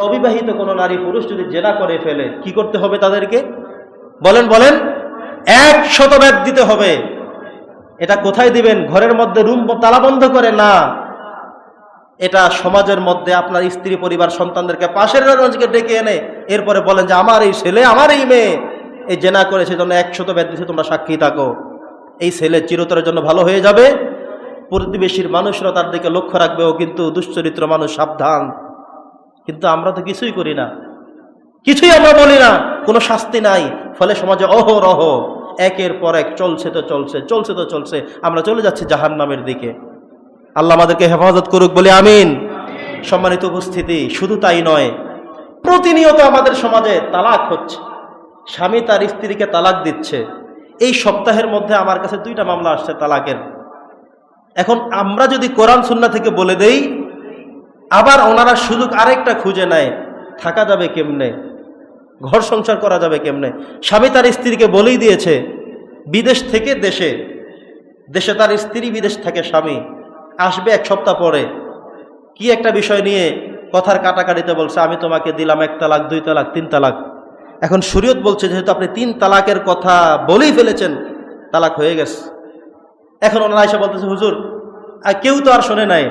অবিবাহিত কোনো নারী পুরুষ যদি জেনা করে ফেলে, কি করতে হবে তাদেরকে? বলেন বলেন। এক শতব্যাগ দিতে হবে। এটা কোথায় দিবেন? ঘরের মধ্যে রুম তালা বন্ধ করে? না। এটা সমাজের মধ্যে আপনার স্ত্রী, পরিবার, সন্তানদেরকে পাশের মানুষকে ডেকে এনে, এরপরে বলেন যে, আমার এই ছেলে আমার এই মেয়ে। এই জেনা করে সেজন্য একশত ব্যাগ দিছে তোমরা সাক্ষী থাকো। এই ছেলে চিরতরের জন্য ভালো হয়ে যাবে। প্রতিবেশীর মানুষরা তার দিকে লক্ষ্য রাখবে ও কিন্তু দুশ্চরিত্র মানুষ সাবধান। কিন্তু আমরা তো কিছুই করি না। কিছুই আমরা বলি না। কোনো শাস্তি নাই। ফলে সমাজে অহরহ। একের পর এক চলছে তো চলছে চলছে তো চলছে। আমরা চলে যাচ্ছি জাহান নামের দিকে। আল্লাহ আমাদেরকে হেফাজত করুক বলে আমিন। সম্মানিত উপস্থিতি, শুধু তাই নয়, প্রতিনিয়ত আমাদের সমাজে তালাক হচ্ছে। স্বামী তার স্ত্রীকে তালাক দিচ্ছে। এই সপ্তাহের মধ্যে আমার কাছে দুইটা মামলা আসছে তালাকের। এখন আমরা যদি কোরআন, সুন্না থেকে বলে দেই আবার ওনারা সুযোগ আরেকটা খুঁজে নেয়, থাকা যাবে কেমনে? ঘর সংসার করা যাবে কেমনে? স্বামী তার স্ত্রীকে বলেই দিয়েছে, বিদেশ থেকে দেশে। দেশে তার স্ত্রী বিদেশ থেকে স্বামী। আসবে এক সপ্তাহ পরে। কি একটা বিষয় নিয়ে কথার কাটাকাটিতে বলছে, আমি তোমাকে দিলাম এক তালাক, দুই তালাক, তিন তালাক। এখন শরীয়ত বলছে, যেহেতু আপনি তিন তালাকের কথা বলেই ফেলেছেন, তালাক হয়ে গেছে। এখন ওনারা এসে বলতেছে, হুজুর, আর কেউ তো আর শোনে নাই।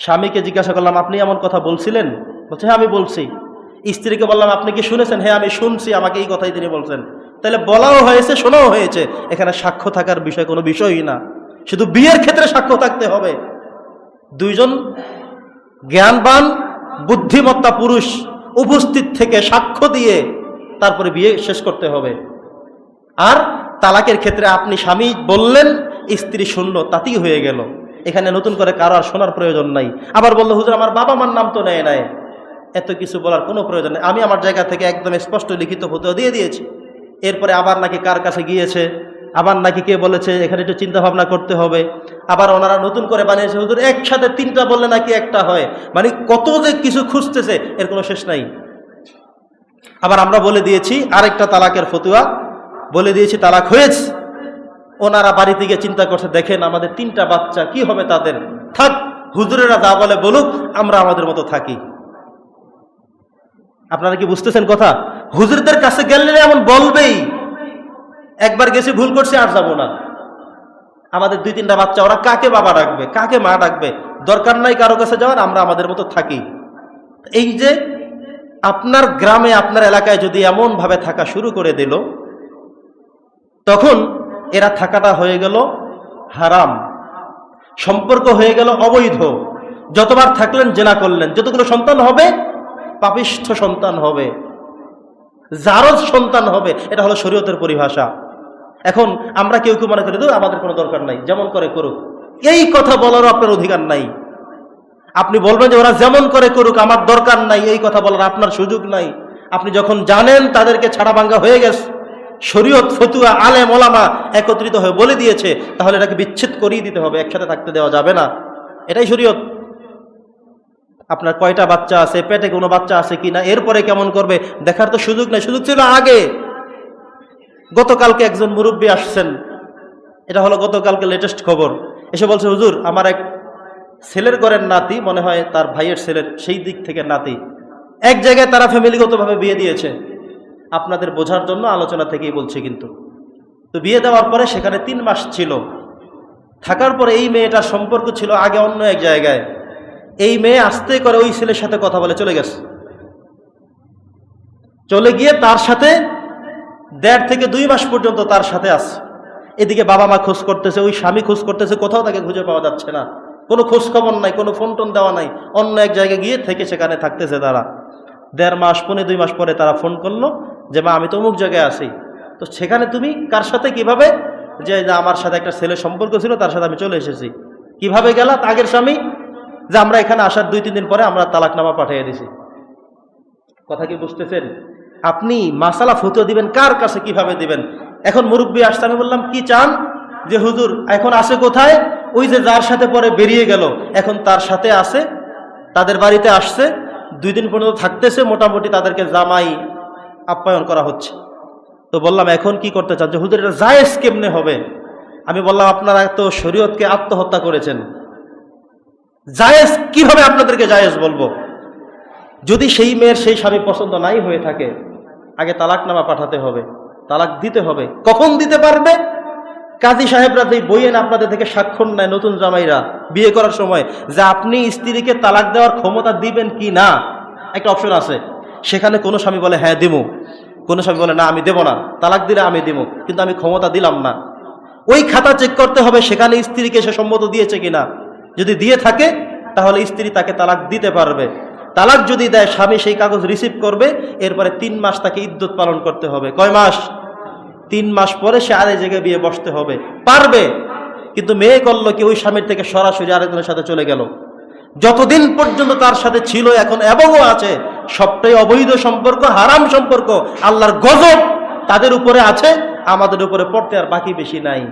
স্বামীকে জিজ্ঞাসা করলাম, আপনি এমন কথা বলছিলেন? বলছে হ্যাঁ আমি বলছি। স্ত্রীকে বললাম, আপনি কি শুনেছেন? হ্যাঁ আমি শুনছি, আমাকে এই কথাই তিনি বলছেন। তাহলে বলাও হয়েছে, শোনাও হয়েছে। এখানে সাক্ষ্য থাকার বিষয় কোনো বিষয়ই না। শুধু বিয়ের ক্ষেত্রে সাক্ষ্য থাকতে হবে। দুইজন জ্ঞানবান, বুদ্ধিমত্তা পুরুষ উপস্থিত থেকে সাক্ষ্য দিয়ে তারপরে বিয়ে শেষ করতে হবে। আর তালাকের ক্ষেত্রে আপনি স্বামী বললেন, স্ত্রী শুনল, তাতেই হয়ে গেল। এখানে নতুন করে কারও আর শোনার প্রয়োজন নাই। আবার বলল, হুজুর, আমার বাবা মার নাম তো নেয় নাই। এত কিছু বলার কোনো প্রয়োজন নেই। আমি আমার জায়গা থেকে একদম স্পষ্ট লিখিত ফটো দিয়ে দিয়েছি। এরপরে আবার নাকি কার কাছে গিয়েছে? আবার নাকি কে বলেছে? এখানে একটু চিন্তা ভাবনা করতে হবে। আবার ওনারা নতুন করে বানিয়েছে। হুজুর, একসাথে তিনটা বললে নাকি একটা হয়। মানে কত যে কিছু খুঁজতেছে, এর কোনো শেষ নাই। আবার আমরা বলে দিয়েছি, আরেকটা তালাকের ফতুয়া। বলে দিয়েছি, তালাক হয়েছে। ওনারা বাড়িতে গিয়ে চিন্তা করছে, দেখেন আমাদের তিনটা বাচ্চা, কি হবে তাদের? থাক, হুজুরেরা যা বলে বলুক, আমরা আমাদের মতো থাকি। আপনারা কি বুঝতেছেন কথা? হুজুরদের কাছে গেলে এমন বলবেই। একবার গেছি, ভুল করছি, আর যাব না। আমাদের দুই তিনটা বাচ্চা, ওরা কাকে বাবা ডাকবে, কাকে মা ডাকবে? দরকার নাই কারও কাছে যাওয়ার, আমরা আমাদের মতো থাকি। এই যে আপনার গ্রামে, আপনার এলাকায় যদি এমনভাবে থাকা শুরু করে দিল, তখন এরা থাকাটা হয়ে গেল হারাম। সম্পর্ক হয়ে গেল অবৈধ। যতবার থাকলেন, জেনা করলেন। যতগুলো সন্তান হবে, পাপিষ্ঠ সন্তান হবে। জারজ সন্তান হবে। এটা হলো শরীয়তের পরিভাষা। এখন আমরা কেউ কেউ মনে করি আমাদের কোনো দরকার নাই। যেমন করে করুক। এই কথা বলারও আপনার অধিকার নাই। আপনি বলবেন যে, ওরা যেমন করে করুক, আমার দরকার নাই। এই কথা বলার আপনার সুযোগ নাই। আপনি যখন জানেন, তাদেরকে ছাড়া ভাঙ্গা হয়ে গেছে। শরীয়ত, ফতুয়া আলে মোলামা একত্রিত হয়ে বলে দিয়েছে, তাহলে এটাকে বিচ্ছেদ করিয়ে দিতে হবে, একসাথে থাকতে দেওয়া যাবে না। এটাই শরীয়ত। আপনার কয়টা বাচ্চা আছে, পেটে কোনো বাচ্চা আছে কি না, এরপরে কেমন করবে, দেখার তো সুযোগ নেই সুযোগ ছিল আগে। গতকালকে একজন মুরব্বী আসছেন, এটা হলো গতকালকে লেটেস্ট খবর। এসে বলছে, হুজুর, আমার এক ছেলের ঘরের নাতি, মনে হয় তার ভাইয়ের ছেলের, সেই দিক থেকে নাতি, এক জায়গায় তারা ফ্যামিলিগতভাবে বিয়ে দিয়েছে। আপনাদের বোঝার জন্য আলোচনা থেকেই বলছি কিন্তু। তো বিয়ে দেওয়ার পরে সেখানে তিন মাস ছিল। থাকার পরে এই মেয়েটার সম্পর্ক ছিল আগে অন্য এক জায়গায়। এই মেয়ে আস্তে করে ওই ছেলের সাথে কথা বলে চলে গেছে। চলে গিয়ে তার সাথে দেড় থেকে দুই মাস পর্যন্ত তার সাথে আছে। এদিকে বাবা মা খোঁজ করতেছে, ওই স্বামী খোঁজ করতেছে, কোথাও তাকে খুঁজে পাওয়া যাচ্ছে না। কোনো খোঁজ খবর নাই, কোনো ফোন টোন দেওয়া নাই। অন্য এক জায়গায় গিয়ে থেকে সেখানে থাকতেছে তারা। দেড় মাস পনেরো দুই মাস পরে তারা ফোন করল। যে, মা, আমি তো অমুক জায়গায় আছি। তো সেখানে তুমি কার সাথে কীভাবে? যে আমার সাথে একটা ছেলের সম্পর্ক ছিল, তার সাথে আমি চলে এসেছি। কীভাবে গেলা আগের স্বামী? যে, আমরা এখানে আসার দুই, তিন দিন পরে আমরা তালাকনামা পাঠিয়ে দিছি। কথা কি বুঝতেছেন? আপনি মাসালা ফতুয়া দিবেন, কার কাছে কীভাবে দিবেন? এখন মুরব্বী আসতে আমি বললাম, কি চান? যে, হুজুর, এখন আসে কোথায়? ওই যে, যার সাথে পরে বেরিয়ে গেল, এখন তার সাথে আসে তাদের বাড়িতে আসছে, দুই দিন পর্যন্ত থাকতেছে, মোটামুটি তাদেরকে জামাই আপ্যায়ন করা হচ্ছে। তো বললাম, এখন কি করতে চান? যে, হুজুর, এটা জায়েজ কেমনে হবে? আমি বললাম, আপনারা তো শরীয়তকে আত্মহত্যা করেছেন। জায়েজ কীভাবে আপনাদেরকে জায়েজ বলব? যদি সেই মেয়ের সেই স্বামী পছন্দ নাই হয়ে থাকে, আগে তালাক নামা পাঠাতে হবে, তালাক দিতে হবে। কখন দিতে পারবে? কাজী সাহেবরা যে বইয়েন আপনাদের থেকে স্বাক্ষর নেয় নতুন জামাইরা বিয়ে করার সময়, যে, আপনি স্ত্রীকে তালাক দেওয়ার ক্ষমতা দিবেন কি না? একটা অপশন আছে। সেখানে কোনো স্বামী বলে হ্যাঁ দিমু। কোনো স্বামী বলে, না, আমি দেব না, তালাক দিলে আমি দিব, কিন্তু আমি ক্ষমতা দিলাম না। ওই খাতা চেক করতে হবে, সেখানে স্ত্রীকে সে সম্মত দিয়েছে কিনা। যদি দিয়ে থাকে, তাহলে স্ত্রী তাকে তালাক দিতে পারবে। তালাক যদি দেয়, স্বামী সেই কাগজ রিসিভ করবে, এরপরে তিন মাস তাকে ইদ্যুৎ পালন করতে হবে। কয় মাস? তিন মাস পরে সে আরে জায়গায় বিয়ে বসতে হবে। পারবে, কিন্তু মেয়ে করল কি, ওই স্বামীর থেকে সরাসরি আরেকজনের সাথে চলে গেল। যতদিন পর্যন্ত তার সাথে ছিল, এখন এবংও আছে সবটাই অবৈধ সম্পর্ক, হারাম সম্পর্ক, আল্লাহর গজব তাদের উপরে আছে, আমাদের উপরে পড়তে আর বাকি বেশি নাই।